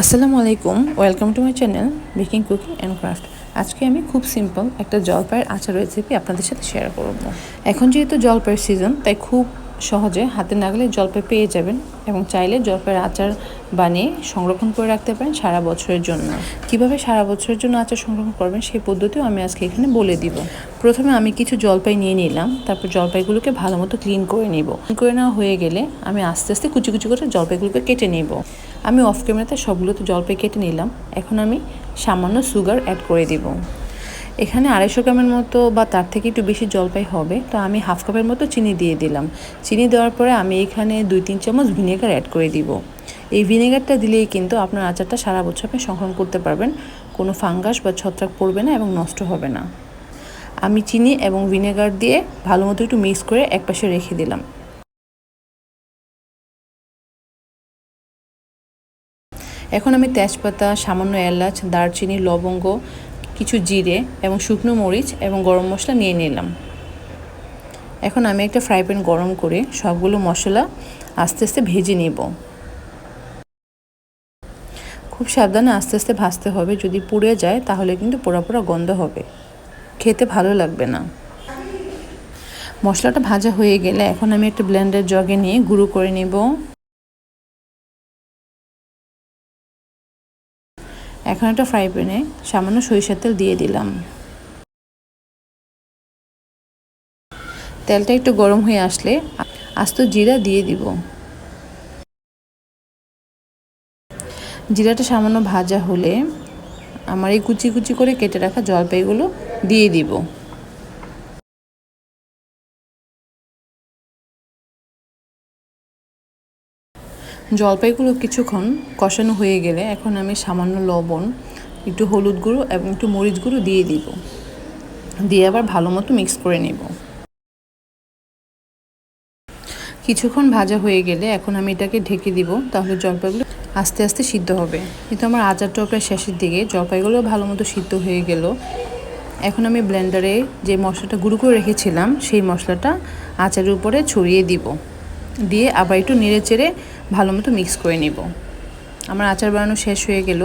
আসসালামু আলাইকুম, welcome to my channel baking cooking and craft. আজকে আমি খুব সিম্পল একটা জলপাইয়ের আচার রেসিপি আপনাদের সাথে শেয়ার করব। এখন যেহেতু জলপাইয়ের সিজন তাই খুব সহজে হাতে নাগলে জলপাই পেয়ে যাবেন এবং চাইলে জলপাইয়ের আচার বানিয়ে সংরক্ষণ করে রাখতে পারেন সারা বছরের জন্য। কীভাবে সারা বছরের জন্য আচার সংরক্ষণ করবেন সেই পদ্ধতিও আমি আজকে এখানে বলে দিব। প্রথমে আমি কিছু জলপাই নিয়ে নিলাম, তারপর জলপাইগুলোকে ভালো মতো ক্লিন করে নিব। ক্লিন করে নেওয়া হয়ে গেলে আমি আস্তে আস্তে কুচি কুচি করে জলপাইগুলোকে কেটে নেব। আমি অফ ক্যামেরাতে সবগুলোতে জলপাই কেটে নিলাম। এখন আমি সামান্য সুগার অ্যাড করে দিব। এখানে আড়াইশো গ্রামের মতো বা তার থেকে একটু বেশি জলপাই হবে। তো আমি হাফ কাপের মতো চিনি দিয়ে দিলাম। চিনি দেওয়ার পরে আমি এখানে দুই তিন চামচ ভিনেগার অ্যাড করে দিব। এই ভিনেগারটা দিলেই কিন্তু আপনার আচারটা সারা বছর আপনি সংরক্ষণ করতে পারবেন। কোনো ফাঙ্গাস বা ছত্রাক পড়বে না এবং নষ্ট হবে না। আমি চিনি এবং ভিনেগার দিয়ে ভালো মতো একটু মিক্স করে একপাশে রেখে দিলাম। এখন আমি তেজপাতা, সামান্য এলাচ, দারচিনি, লবঙ্গ কিছু জিরে এবং শুকনো মরিচ এবং গরম মশলা নিয়ে নিলাম। এখন আমি একটা ফ্রাই প্যান গরম করে সবগুলো মশলা আস্তে আস্তে ভেজে নেব। খুব সাবধানে আস্তে আস্তে ভাজতে হবে। যদি পুড়ে যায়, তাহলে কিন্তু পোড়া পোড়া গন্ধ হবে। খেতে ভালো লাগবে না। মশলাটা ভাজা হয়ে গেলে এখন আমি একটা ব্লেন্ডার জগে নিয়ে গুঁড়ো করে নেব। এখন একটা ফ্রাই প্যানে সামান্য সরিষার তেল দিয়ে দিলাম। তেলটা একটু গরম হয়ে আসলে আস্ত জিরা দিয়ে দিব। জিরাটা সামান্য ভাজা হলে আমার এই কুচি কুচি করে কেটে রাখা জলপাইগুলো দিয়ে দিব। জলপাইগুলো কিছুক্ষণ কষানো হয়ে গেলে এখন আমি সামান্য লবণ, একটু হলুদ গুঁড়ো এবং একটু মরিচ গুঁড়ো দিয়ে দিব। দিয়ে আবার ভালো মতো মিক্স করে নেব। কিছুক্ষণ ভাজা হয়ে গেলে এখন আমি এটাকে ঢেকে দিব, তাহলে জলপাইগুলো আস্তে আস্তে সিদ্ধ হবে। কিন্তু আমার আচারটা প্রায় শেষের দিকে জলপাইগুলো ভালো মতো সিদ্ধ হয়ে গেল। এখন আমি ব্লেন্ডারে যে মশলাটা গুঁড়ো করে রেখেছিলাম, সেই মশলাটা আচারের উপরে ছড়িয়ে দিব। দিয়ে আবার একটু নেড়ে চেড়ে ভালো মতো মিক্স করে নেব। আমার আচার বানানো শেষ হয়ে গেল।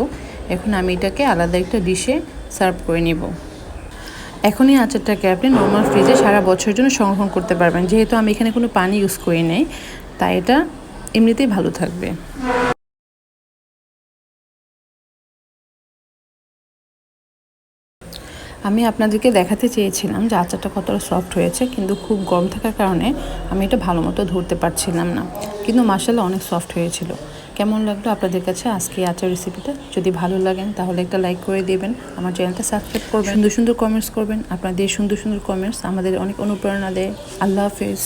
এখন আমি এটাকে আলাদা একটা ডিশে সার্ভ করে নেব। এখন এই আচারটাকে আপনি নর্মাল ফ্রিজে সারা বছরের জন্য সংরক্ষণ করতে পারবেন। যেহেতু আমি এখানে কোনো পানি ইউজ করি নাই, তাই এটা এমনিতেই ভালো থাকবে। আমি আপনাদেরকে দেখাতে চেয়েছিলাম যে আচারটা কতটা সফট হয়েছে, কিন্তু খুব গরম থাকার কারণে আমি এটা ভালো মতো ধরতে পারছিলাম না। কিন্তু মাসাল্লাহ অনেক সফট হয়েছিল। কেমন লাগল আপনাদের কাছে আজকে আচার রেসিপিটা যদি ভালো লাগেন তাহলে একটা লাইক করে দেবেন, আমার চ্যানেলটা সাবস্ক্রাইব করবেন, সুন্দর সুন্দর কমেন্টস করবেন। আপনাদের সুন্দর সুন্দর কমেন্টস আমাদের অনেক অনুপ্রেরণা দেয়। আল্লাহ হাফেজ।